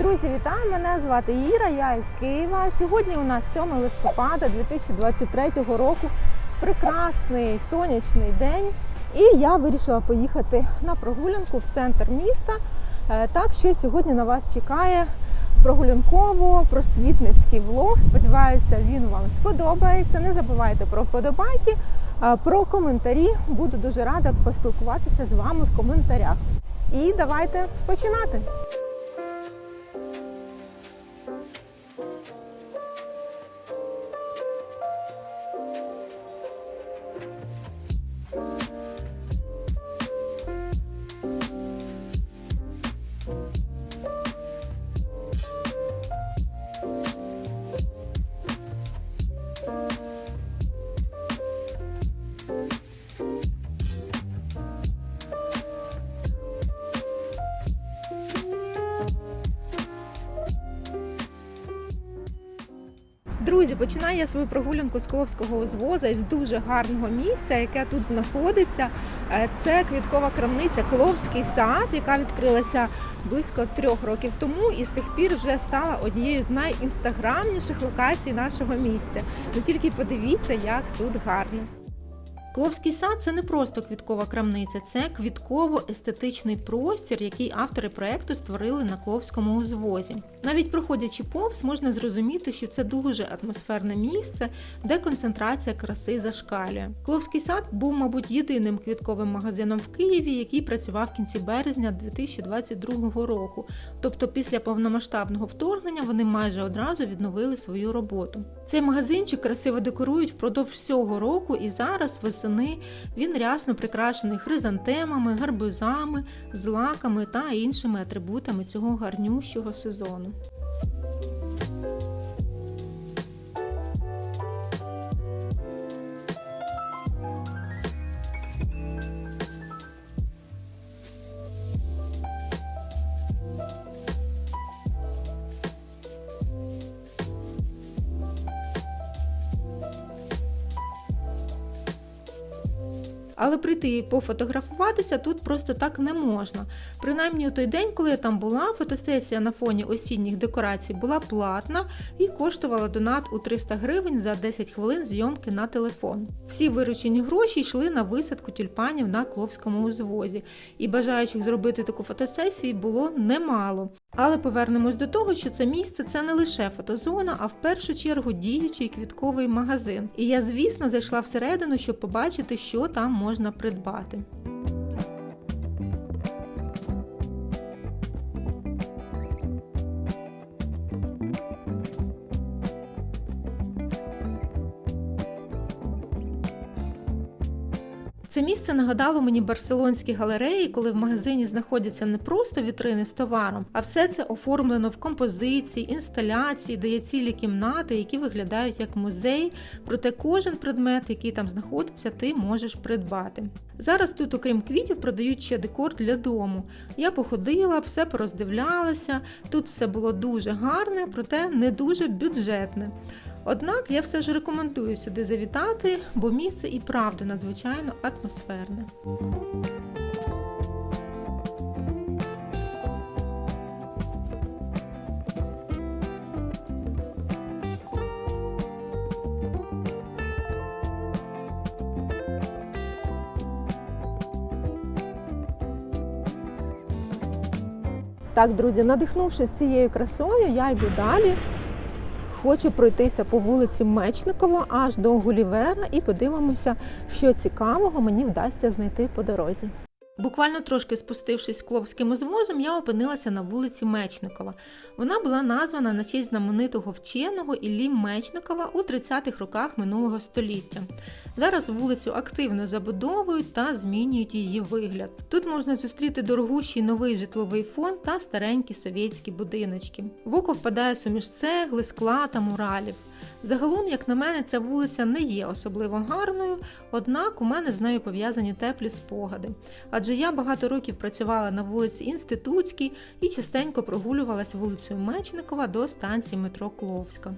Друзі, вітаю! Мене звати Іра, я із Києва. Сьогодні у нас 7 листопада 2023 року. Прекрасний сонячний день. І я вирішила поїхати на прогулянку в центр міста. Е, Так що сьогодні на вас чекає прогулянково просвітницький влог. Сподіваюся, він вам сподобається. Не забувайте про вподобайки, про коментарі. Буду дуже рада поспілкуватися з вами в коментарях. І давайте починати. Я свою прогулянку з Коловського узвоза із дуже гарного місця, яке тут знаходиться. Е, Це квіткова крамниця Коловський сад, яка відкрилася близько трьох років тому і з тих пір вже стала однією з найінстаграмніших локацій нашого місця. Ну тільки подивіться, як тут гарно. Кловський сад це не просто квіткова крамниця, це квітково-естетичний простір, який автори проекту створили на Кловському узвозі. Навіть проходячи повз, можна зрозуміти, що це дуже атмосферне місце, де концентрація краси зашкалює. Кловський сад був, мабуть, єдиним квітковим магазином в Києві, який працював в кінці березня 2022 року. Тобто, після повномасштабного вторгнення вони майже одразу відновили свою роботу. Цей магазинчик красиво декорують впродовж всього року, і зараз весени він рясно прикрашений хризантемами, гарбузами, злаками та іншими атрибутами цього гарнющого сезону. Але прийти і пофотографуватися тут просто так не можна. Принаймні у той день, коли я там була, фотосесія на фоні осінніх декорацій була платна і коштувала донат у 300 гривень за 10 хвилин зйомки на телефон. Всі виручені гроші йшли на висадку тюльпанів на Кловському узвозі, і бажаючих зробити таку фотосесію було немало. Але повернемось до того, що це місце це не лише фотозона, а в першу чергу діючий квітковий магазин. І я, звісно, зайшла всередину, щоб побачити, що там можна придбати. Це нагадало мені барселонські галереї, коли в магазині знаходяться не просто вітрини з товаром, а все це оформлено в композиції, інсталяції, де є цілі кімнати, які виглядають як музей. Проте кожен предмет, який там знаходиться, ти можеш придбати. Зараз тут, окрім квітів, продають ще декор для дому. Я походила, все пороздивлялася. Тут все було дуже гарне, проте не дуже бюджетне. Однак я все ж рекомендую сюди завітати, бо місце і правда надзвичайно атмосферне. Так, друзі, надихнувшись цією красою, я йду далі. Хочу пройтися по вулиці Мечникова аж до Гулівера і подивимося, що цікавого мені вдасться знайти по дорозі. Буквально трошки спустившись Кловським узвозом, я опинилася на вулиці Мечникова. Вона була названа на честь знаменитого вченого Іллі Мечникова у 30-х роках минулого століття. Зараз вулицю активно забудовують та змінюють її вигляд. Тут можна зустріти дорогущий новий житловий фонд та старенькі совєтські будиночки. В око впадає суміш цегли, скла та муралів. Загалом, як на мене, ця вулиця не є особливо гарною, однак у мене з нею пов'язані теплі спогади. Адже я багато років працювала на вулиці Інститутській і частенько прогулювалася вулицею Мечникова до станції метро Кловська.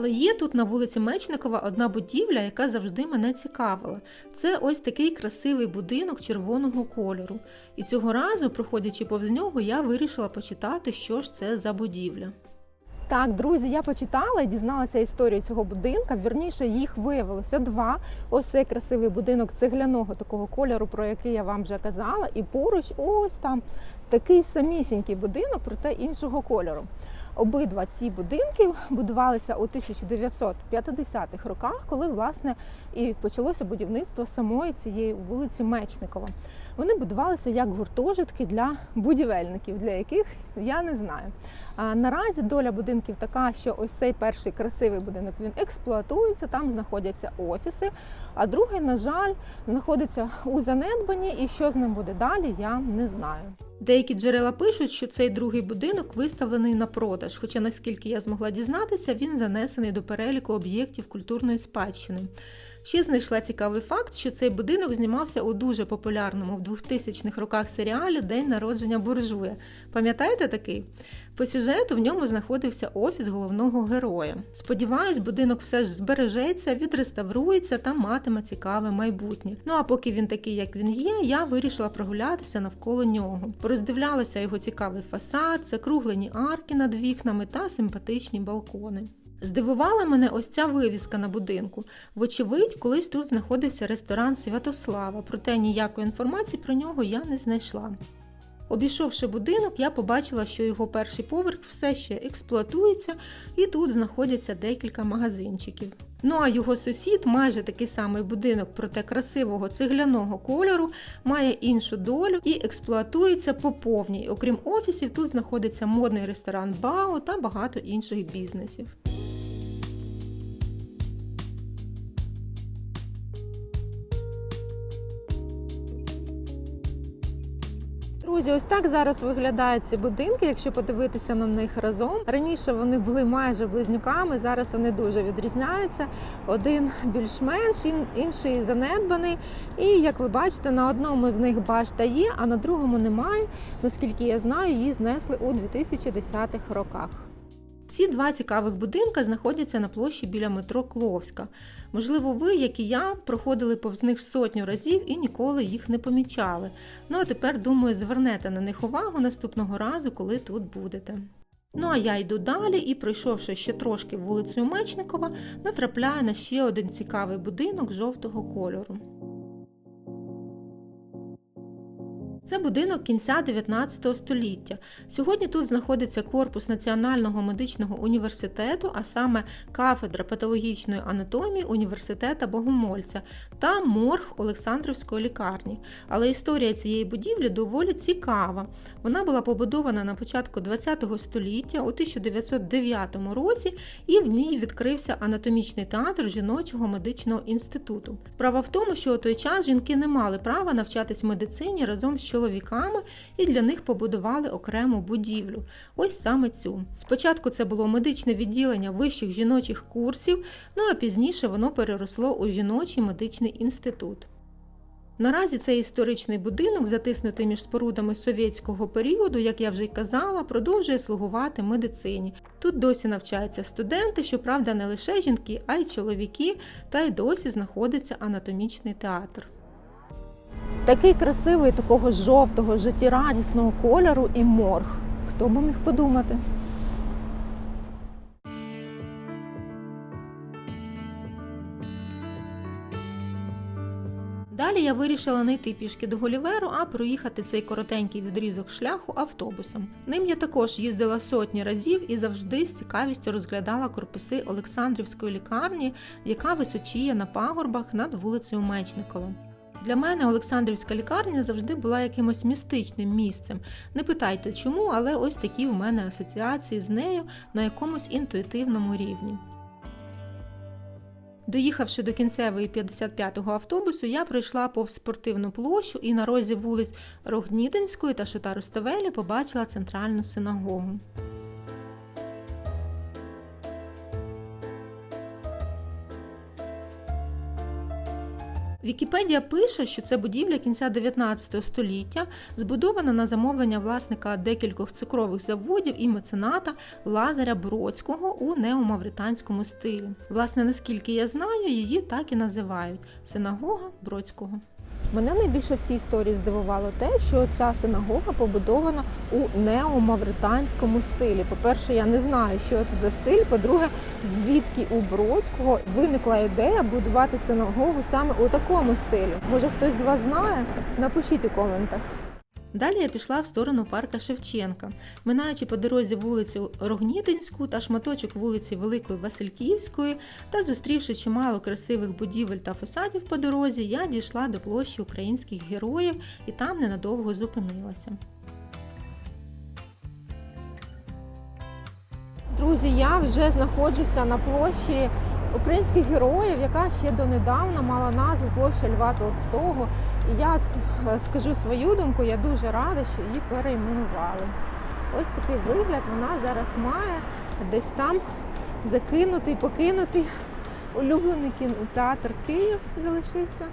Але є тут на вулиці Мечникова одна будівля, яка завжди мене цікавила. Це ось такий красивий будинок червоного кольору. І цього разу, проходячи повз нього, я вирішила почитати, що ж це за будівля. Так, друзі, я почитала і дізналася історію цього будинка. Вірніше, їх виявилося два. Ось цей красивий будинок цегляного такого кольору, про який я вам вже казала. І поруч ось там такий самісінький будинок, проте іншого кольору. Обидва ці будинки будувалися у 1950-х роках, коли власне і почалося будівництво самої цієї вулиці Мечникова. Вони будувалися як гуртожитки для будівельників, для яких я не знаю. А наразі доля будинків така, що ось цей перший красивий будинок він експлуатується, там знаходяться офіси. А другий, на жаль, знаходиться у занедбанні, і що з ним буде далі, я не знаю. Деякі джерела пишуть, що цей другий будинок виставлений на продаж, хоча, наскільки я змогла дізнатися, він занесений до переліку об'єктів культурної спадщини. Ще знайшла цікавий факт, що цей будинок знімався у дуже популярному в 2000-х роках серіалі День народження буржуя. Пам'ятаєте такий? По сюжету в ньому знаходився офіс головного героя. Сподіваюсь, будинок все ж збережеться, відреставрується та матиме цікаве майбутнє. Ну а поки він такий, як він є, я вирішила прогулятися навколо нього. Пороздивлялася його цікавий фасад, закруглені арки над вікнами та симпатичні балкони. Здивувала мене ось ця вивіска на будинку. Вочевидь, колись тут знаходився ресторан Святослава, проте ніякої інформації про нього я не знайшла. Обійшовши будинок, я побачила, що його перший поверх все ще експлуатується, і тут знаходяться декілька магазинчиків. Ну а його сусід, майже такий самий будинок, проте красивого цегляного кольору, має іншу долю і експлуатується по повній. Окрім офісів, тут знаходиться модний ресторан Бао та багато інших бізнесів. Друзі, ось так зараз виглядають ці будинки, якщо подивитися на них разом. Раніше вони були майже близнюками, зараз вони дуже відрізняються. Один більш-менш, інший занедбаний. І як ви бачите, на одному з них башта є, а на другому немає. Наскільки я знаю, її знесли у 2010-х роках. Ці два цікавих будинка знаходяться на площі біля метро Кловська. Можливо, ви, як і я, проходили повз них сотню разів і ніколи їх не помічали. Ну а тепер, думаю, звернете на них увагу наступного разу, коли тут будете. Ну а я йду далі і, пройшовши ще трошки вулицею Мечникова, натрапляю на ще один цікавий будинок жовтого кольору. Це будинок кінця 19 століття. Сьогодні тут знаходиться корпус Національного медичного університету, а саме кафедра патологічної анатомії університета Богомольця та морг Олександрівської лікарні. Але історія цієї будівлі доволі цікава. Вона була побудована на початку 20 століття у 1909 році, і в ній відкрився анатомічний театр жіночого медичного інституту. Справа в тому, що у той час жінки не мали права навчатись медицині разом з чоловіками, і для них побудували окрему будівлю. Ось саме цю. Спочатку це було медичне відділення вищих жіночих курсів, ну а пізніше воно переросло у жіночий медичний інститут. Наразі цей історичний будинок, затиснутий між спорудами совєтського періоду, як я вже й казала, продовжує слугувати медицині. Тут досі навчаються студенти, щоправда, не лише жінки, а й чоловіки, та й досі знаходиться анатомічний театр. Такий красивий, такого жовтого, життєрадісного кольору і морг. Хто би міг подумати? Далі я вирішила не йти пішки до Голіверу, а проїхати цей коротенький відрізок шляху автобусом. Ним я також їздила сотні разів і завжди з цікавістю розглядала корпуси Олександрівської лікарні, яка височіє на пагорбах над вулицею Мечникова. Для мене Олександрівська лікарня завжди була якимось містичним місцем. Не питайте чому, але ось такі у мене асоціації з нею на якомусь інтуїтивному рівні. Доїхавши до кінцевої 55-го автобусу, я пройшла повз спортивну площу і на розі вулиць Рогнідинської та Шотаруставелі побачила центральну синагогу. Вікіпедія пише, що це будівля кінця 19 століття, збудована на замовлення власника декількох цукрових заводів і мецената Лазаря Бродського у неомавританському стилі. Власне, наскільки я знаю, її так і називають синагога Бродського. Мене найбільше в цій історії здивувало те, що ця синагога побудована у неомавританському стилі. По-перше, я не знаю, що це за стиль. По-друге, звідки у Бродського виникла ідея будувати синагогу саме у такому стилі. Може, хтось з вас знає? Напишіть у коментах. Далі я пішла в сторону парка Шевченка, минаючи по дорозі вулицю Рогнітинську та шматочок вулиці Великої Васильківської, та зустрівши чимало красивих будівель та фасадів по дорозі, я дійшла до площі українських героїв і там ненадовго зупинилася. Друзі, я вже знаходжуся на площі українських героїв, яка ще донедавна мала назву площа Льва Толстого. І я е, скажу свою думку, я дуже рада, що її перейменували. Ось такий вигляд вона зараз має десь там закинутий, покинутий улюблений кінотеатр Київ залишився.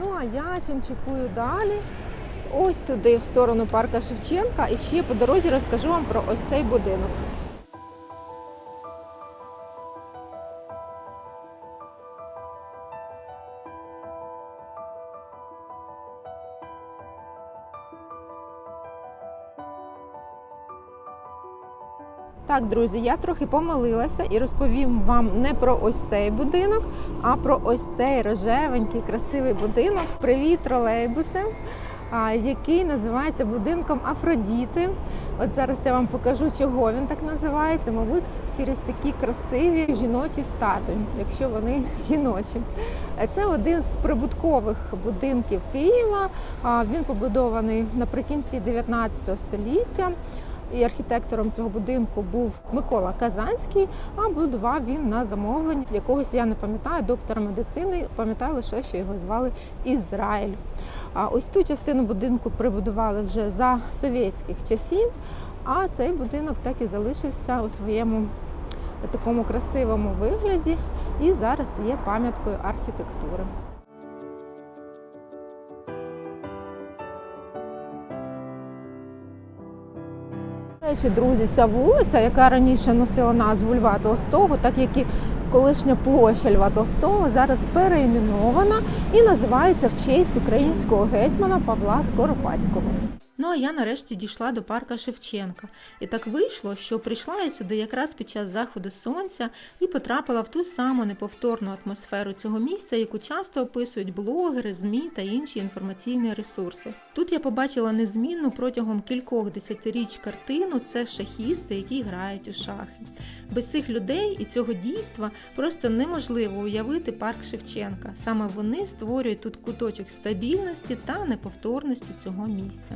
Ну а я чим чекую далі. Ось туди, в сторону парка Шевченка, і ще по дорозі розкажу вам про ось цей будинок. Так, друзі, я трохи помилилася і розповім вам не про ось цей будинок, а про ось цей рожевенький, красивий будинок. Привіт, тролейбуси, який називається будинком Афродіти. От зараз я вам покажу, чого він так називається. Мабуть, через такі красиві жіночі статуї, якщо вони жіночі. Це один з прибуткових будинків Києва. Він побудований наприкінці 19 століття. І архітектором цього будинку був Микола Казанський, а будував він на замовлення якогось, я не пам'ятаю, доктора медицини. Пам'ятаю лише, що його звали Ізраїль. А ось ту частину будинку прибудували вже за совєтських часів, а цей будинок так і залишився у своєму такому красивому вигляді і зараз є пам'яткою архітектури. Речі, друзі, ця вулиця, яка раніше носила назву Льва Толстого, так як і колишня площа Льва Толстого, зараз переіменована і називається в честь українського гетьмана Павла Скоропадського. Ну а я нарешті дійшла до парка Шевченка. І так вийшло, що прийшла я сюди якраз під час заходу сонця і потрапила в ту саму неповторну атмосферу цього місця, яку часто описують блогери, ЗМІ та інші інформаційні ресурси. Тут я побачила незмінну протягом кількох десятиріч картину це шахісти, які грають у шахи. Без цих людей і цього дійства просто неможливо уявити парк Шевченка. Саме вони створюють тут куточок стабільності та неповторності цього місця.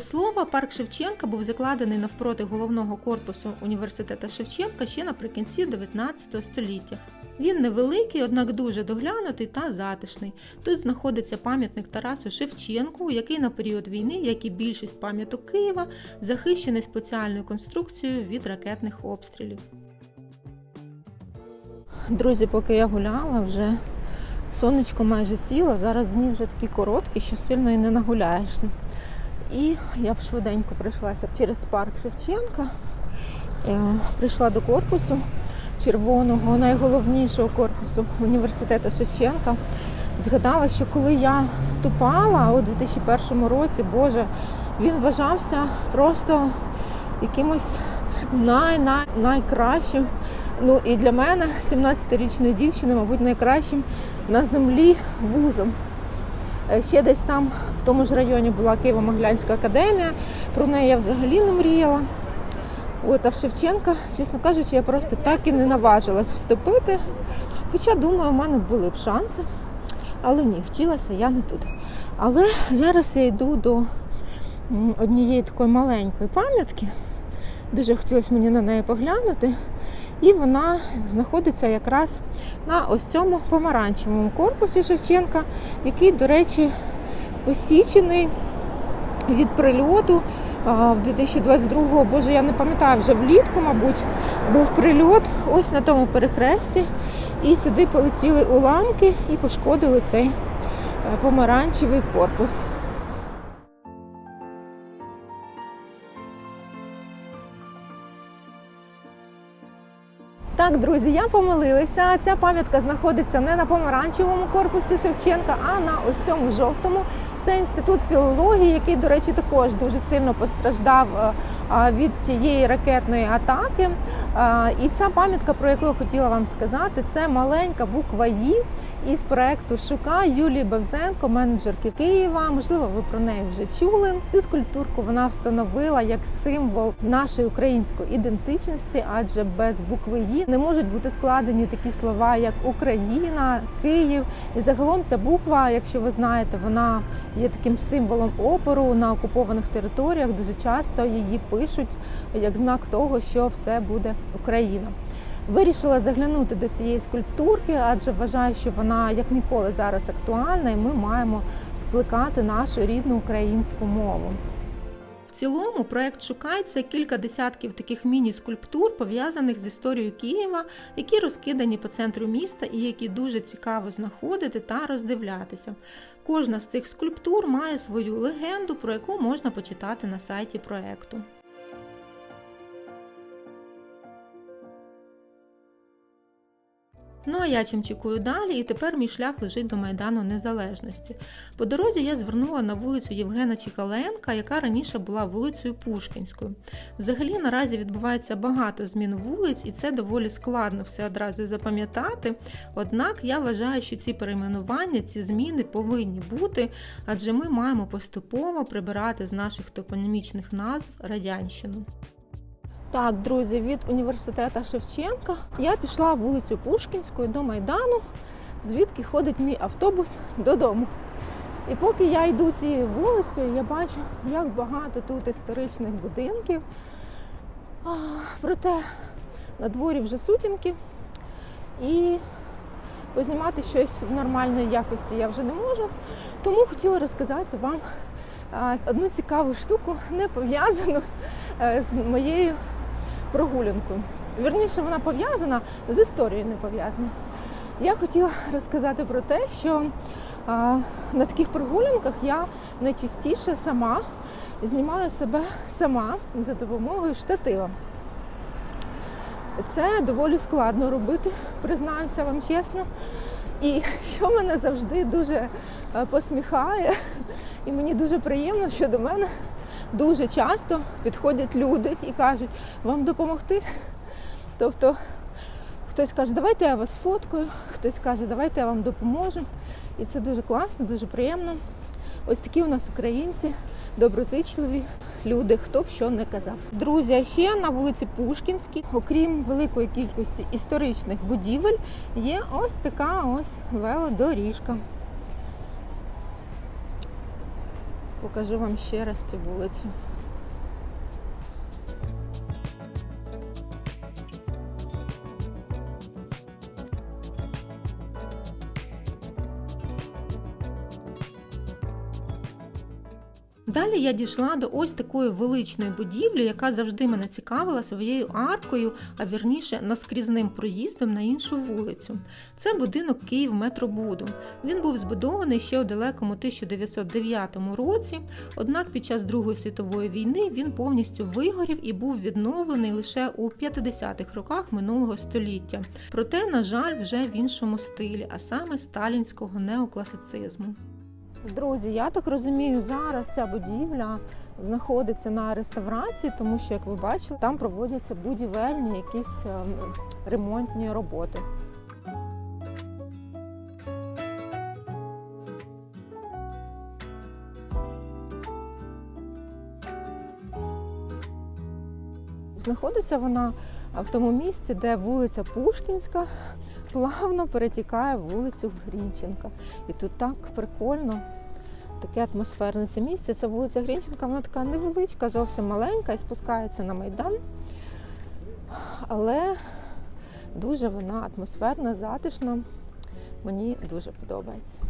До слова, парк Шевченка був закладений навпроти головного корпусу університету Шевченка ще наприкінці 19 століття. Він невеликий, однак дуже доглянутий та затишний. Тут знаходиться пам'ятник Тарасу Шевченку, який на період війни, як і більшість пам'яток Києва, захищений спеціальною конструкцією від ракетних обстрілів. Друзі, поки я гуляла, вже сонечко майже сіло. Зараз дні вже такі короткі, що сильно і не нагуляєшся. І я б швиденько пройшлася через парк Шевченка, Е, прийшла до корпусу червоного, найголовнішого корпусу університету Шевченка. Згадала, що коли я вступала у 2001 році, Боже, він вважався просто якимось найкращим. Ну і для мене, 17-річної дівчини, мабуть, найкращим на землі вузом. Е, Ще десь там, в тому ж районі, була Києво-Могилянська академія. Про неї я взагалі не мріяла. От, а в Шевченка, чесно кажучи, я просто так і не наважилась вступити. Хоча, думаю, у мене були б шанси. Але ні, вчилася я не тут. Але зараз я йду до однієї такої маленької пам'ятки. Дуже хотілося мені на неї поглянути. І вона знаходиться якраз на ось цьому помаранчевому корпусі Шевченка, який, до речі, посічений від прильоту в 2022 боже, я не пам'ятаю, вже влітку, мабуть, був прильот ось на тому перехресті. І сюди полетіли уламки і пошкодили цей е, помаранчевий корпус. Так, друзі, я помилилася. Ця пам'ятка знаходиться не на помаранчевому корпусі Шевченка, а на ось цьому жовтому. Це інститут філології, який, до речі, також дуже сильно постраждав е, від тієї ракетної атаки. І ця пам'ятка, про яку я хотіла вам сказати, це маленька буква «І» із проекту Шука Юлії Бевзенко, менеджерки Києва. Можливо, ви про неї вже чули. Цю скульптурку вона встановила як символ нашої української ідентичності, адже без букви «І» не можуть бути складені такі слова, як Україна, Київ. І загалом ця буква, якщо ви знаєте, вона є таким символом опору на окупованих територіях. Дуже часто її пишуть як знак того, що все буде Україна. Вирішила заглянути до цієї скульптурки, адже вважаю, що вона як ніколи зараз актуальна, і ми маємо вплекати нашу рідну українську мову. В цілому проект це кілька десятків таких міні-скульптур, пов'язаних з історією Києва, які розкидані по центру міста і які дуже цікаво знаходити та роздивлятися. Кожна з цих скульптур має свою легенду, про яку можна почитати на сайті проекту. Ну а я чимчикую далі, і тепер мій шлях лежить до Майдану Незалежності. По дорозі я звернула на вулицю Євгена Чікаленка, яка раніше була вулицею Пушкінською. Взагалі наразі відбувається багато змін вулиць, і це доволі складно все одразу запам'ятати. Однак я вважаю, що ці перейменування, ці зміни повинні бути, адже ми маємо поступово прибирати з наших топонімічних назв радянщину. Так, друзі, від університету Шевченка я пішла вулицю Пушкінською до Майдану, звідки ходить мій автобус додому. І поки я йду цією вулицею, я бачу, як багато тут історичних будинків. А, проте на дворі вже сутінки. І познімати щось в нормальної якості я вже не можу. Тому хотіла розказати вам одну цікаву штуку, не пов'язану е, з моєю прогулянкою. Вірніше, вона пов'язана з історією не пов'язана. Я хотіла розказати про те, що а, на таких прогулянках я найчастіше сама знімаю себе сама за допомогою штатива. Це доволі складно робити, признаюся вам чесно. І що мене завжди дуже посміхає, і мені дуже приємно, що до мене дуже часто підходять люди і кажуть, вам допомогти. Тобто хтось каже, давайте я вас фоткаю, хтось каже, давайте я вам допоможу. І це дуже класно, дуже приємно. Ось такі у нас українці, доброзичливі люди, хто б що не казав. Друзі, а ще на вулиці Пушкінській, окрім великої кількості історичних будівель, є ось така ось велодоріжка. Покажу вам ще раз цю вулицю. Я дійшла до ось такої величної будівлі, яка завжди мене цікавила своєю аркою, а вірніше наскрізним проїздом на іншу вулицю. Це будинок Київ Метробуду. Він був збудований ще у далекому 1909 році. Однак під час Другої світової війни він повністю вигорів і був відновлений лише у 50-х роках минулого століття. Проте, на жаль, вже в іншому стилі, а саме сталінського неокласицизму. Друзі, я так розумію, зараз ця будівля знаходиться на реставрації, тому що, як ви бачили, там проводяться будівельні якісь ем, ремонтні роботи. Знаходиться вона в тому місці, де вулиця Пушкінська плавно перетікає вулицю Грінченка. І тут так прикольно, таке атмосферне це місце. Це вулиця Грінченка, вона така невеличка, зовсім маленька і спускається на майдан. Але Дуже вона атмосферна, затишна. Мені дуже подобається.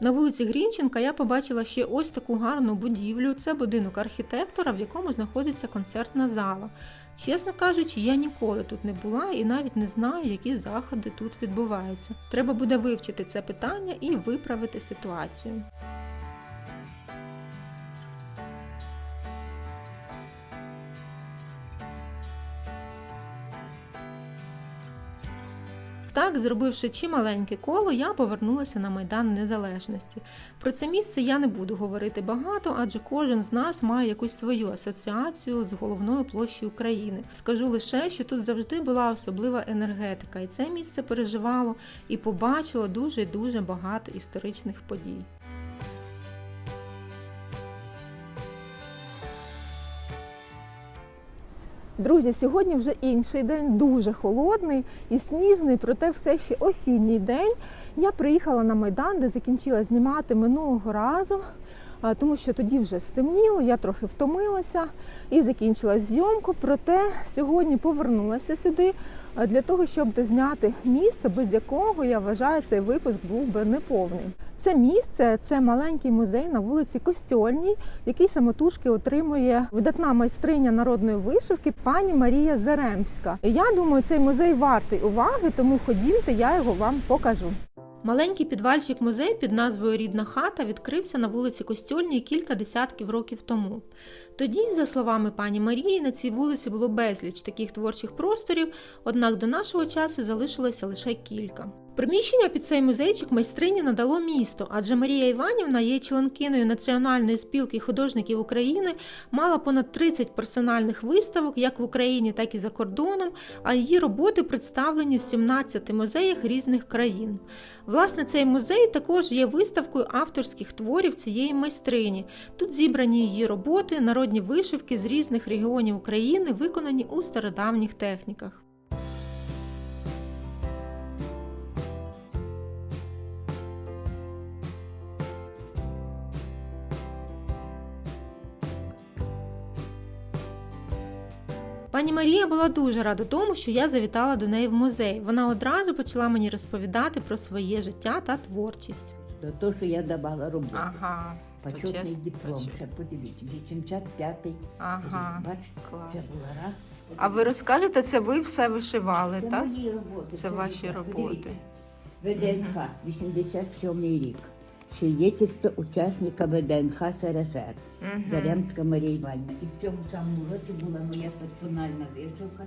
На вулиці Грінченка я побачила ще ось таку гарну будівлю. Це будинок архітектора, в якому знаходиться концертна зала. Чесно кажучи, я ніколи тут не була і навіть не знаю, які заходи тут відбуваються. Треба буде вивчити це питання і виправити ситуацію. Так, зробивши чималеньке коло, я повернулася на Майдан Незалежності. Про це місце я не буду говорити багато, адже кожен з нас має якусь свою асоціацію з головною площею України. Скажу лише, що тут завжди була особлива енергетика, і це місце переживало і побачило дуже дуже багато історичних подій. Друзі, сьогодні вже інший день, дуже холодний і сніжний, проте все ще осінній день. Я приїхала на Майдан, де закінчила знімати минулого разу, тому що тоді вже стемніло, я трохи втомилася і закінчила зйомку. Проте сьогодні повернулася сюди для того, щоб дозняти місце, без якого я вважаю цей випуск був би неповний. Це місце це маленький музей на вулиці Костьольній, який самотужки отримує видатна майстриня народної вишивки пані Марія Заремська. Я думаю, цей музей вартий уваги, тому ходімте, я його вам покажу. Маленький підвальчик музей під назвою Рідна хата відкрився на вулиці Костьольній кілька десятків років тому. Тоді, за словами пані Марії, на цій вулиці було безліч таких творчих просторів, однак до нашого часу залишилося лише кілька. Приміщення під цей музейчик майстрині надало місто, адже Марія Іванівна є членкиною Національної спілки художників України, мала понад 30 персональних виставок як в Україні, так і за кордоном, а її роботи представлені в 17 музеях різних країн. Власне, цей музей також є виставкою авторських творів цієї майстрині. Тут зібрані її роботи, народні вишивки з різних регіонів України, виконані у стародавніх техніках. Пані Марія була дуже рада тому, що я завітала до неї в музей. Вона одразу почала мені розповідати про своє життя та творчість. То, то, що я давала роботу. Ага, Почетний почес- диплом. Ще подивіться, 85-й. ага. Бач, клас. це була раз. А ви розкажете, це ви все вишивали, Це так? мої роботи. Це ваші так, роботи. подивіться. ВДНХ, 87 рік. Свідетельство учасника ДНХ СРСР. Мгм. Зарямська Марія Іванівна. І в цьому самому році була моя персональна вишивка.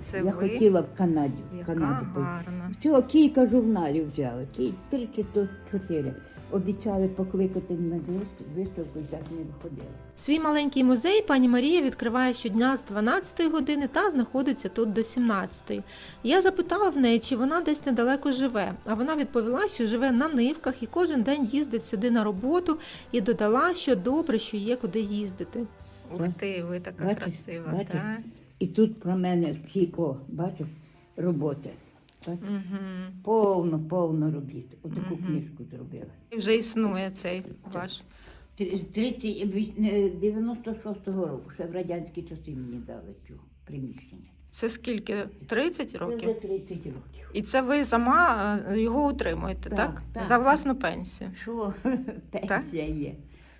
Це я ви? хотіла в Канаді. В Яка гарна. Всього кілька журналів взяли, кі- три чи то чотири. Обіцяли покликати на вис- виставку, і так не виходило. Свій маленький музей пані Марія відкриває щодня з 12 години та знаходиться тут до 17. Я запитала в неї, чи вона десь недалеко живе. А вона відповіла, що живе на нивках і кожен день їздить сюди на роботу, і додала, що добре, що є куди їздити. Ух ти, ви така Бачиш? красива, Бачиш? так? І тут про мене всі, о, бачиш, роботи. Так? Угу. Повно, повно робіт. Отаку Мгм. книжку зробила. І вже існує цей ваш. Три- 30, вісь- не, 96-го року, ще в радянські часи мені дали цю приміщення. Це скільки? 30 Це років? вже 30 років. І це ви сама е, його утримуєте, так? Так, так. За власну пенсію. Що пенсія є?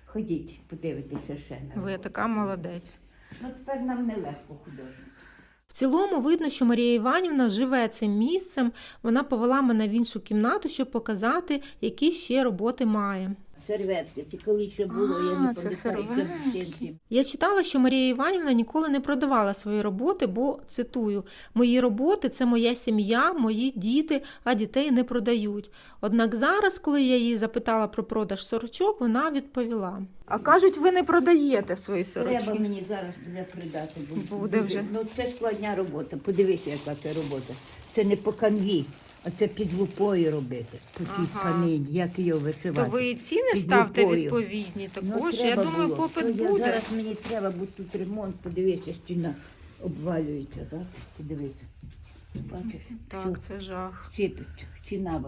Ходіть, подивитися ще на Ви роботу. така молодець. Ну тепер нам нелегко художник. В цілому видно, що Марія Іванівна живе цим місцем. Вона повела мене в іншу кімнату, щоб показати, які ще роботи має. Серветки, це коли ще було, я не це пам'ятаю, що серветки. Я читала, що Марія Іванівна ніколи не продавала свої роботи, бо цитую: мої роботи це моя сім'я, мої діти, а дітей не продають. Однак зараз, коли я її запитала про продаж сорочок, вона відповіла: А кажуть, ви не продаєте свої Треба мені зараз для придати. бо Буде вже. Ну це складня робота. Подивися, яка це робота. Це не по канві, а це під лупою робити. По цій Ага. тканині, як її вишивати. То ви і ціни Під ставте лупою. відповідні Ну, також. я треба думаю, було. попит я буде. Зараз мені треба, бо тут ремонт, подивися, стіна обвалюється, так? Подивися. Бачиш? Так, це жах. Стіна.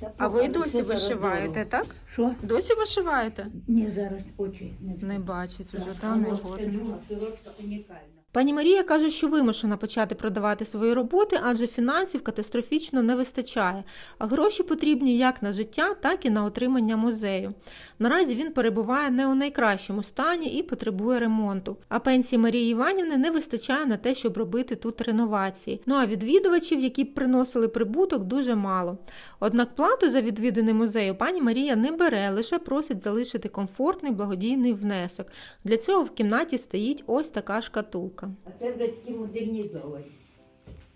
Та А ви досі це вишиваєте, так? Що? Досі вишиваєте? Ні, зараз очі не Не бачить уже, Так, та не Це годно. друга сорочка унікальна. Пані Марія каже, що вимушена почати продавати свої роботи, адже фінансів катастрофічно не вистачає, а гроші потрібні як на життя, так і на отримання музею. Наразі він перебуває не у найкращому стані і потребує ремонту. А пенсії Марії Іванівни не вистачає на те, щоб робити тут реновації. Ну а відвідувачів, які б приносили прибуток, дуже мало. Однак плату за відвідини музею пані Марія не бере, лише просить залишити комфортний благодійний внесок. Для цього в кімнаті стоїть ось така шкатулка. А це вже такі модернізовані.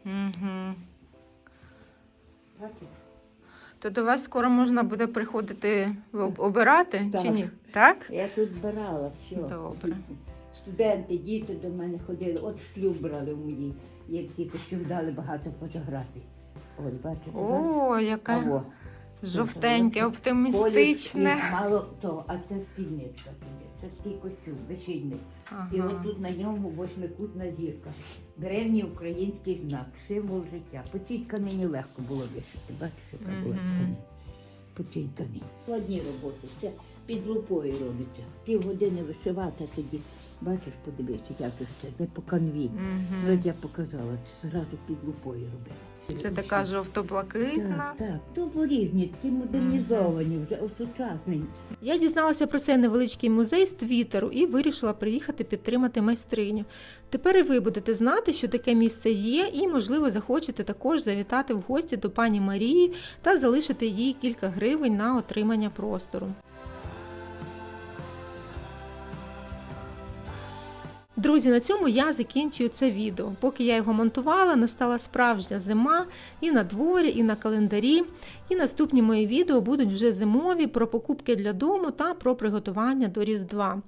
Угу. То до вас скоро можна буде приходити обирати Так. чи ні? Так? Я тут брала все. Добре. Студенти, діти до мене ходили, от шлюб брали в моїй, як тільки що дали багато фотографій. От, бачите, О, яке Аво. жовтеньке, Колір оптимістичне. і Мало того, а це спідничка. Це такий костюм. І Ага. от тут на ньому восьмикутна зірка. Древній український знак, символ життя. По цій тканині легко було вишити. Бачиш, яка була Мгм. тканина. Складні роботи. Це під лупою робиться. Півгодини вишивати, а тоді, бачиш, подивися, як же це, не по канві. Мгм. От я показала, це зразу під лупою робила. Це така жовто-блакитна. Так, так, то різні, такі модернізовані, вже осучаснені. Я дізналася про цей невеличкий музей з Твіттеру і вирішила приїхати підтримати майстриню. Тепер і ви будете знати, що таке місце є, і, можливо, захочете також завітати в гості до пані Марії та залишити їй кілька гривень на отримання простору. Друзі, на цьому я закінчую це відео. Поки я його монтувала, настала справжня зима і на дворі, і на календарі. І наступні мої відео будуть вже зимові про покупки для дому та про приготування до Різдва.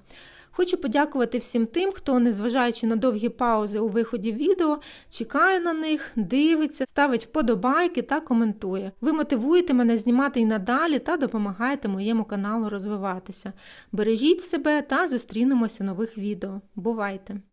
Хочу подякувати всім тим, хто, незважаючи на довгі паузи у виході відео, чекає на них, дивиться, ставить вподобайки та коментує. Ви мотивуєте мене знімати і надалі та допомагаєте моєму каналу розвиватися. Бережіть себе та зустрінемося у нових відео. Бувайте!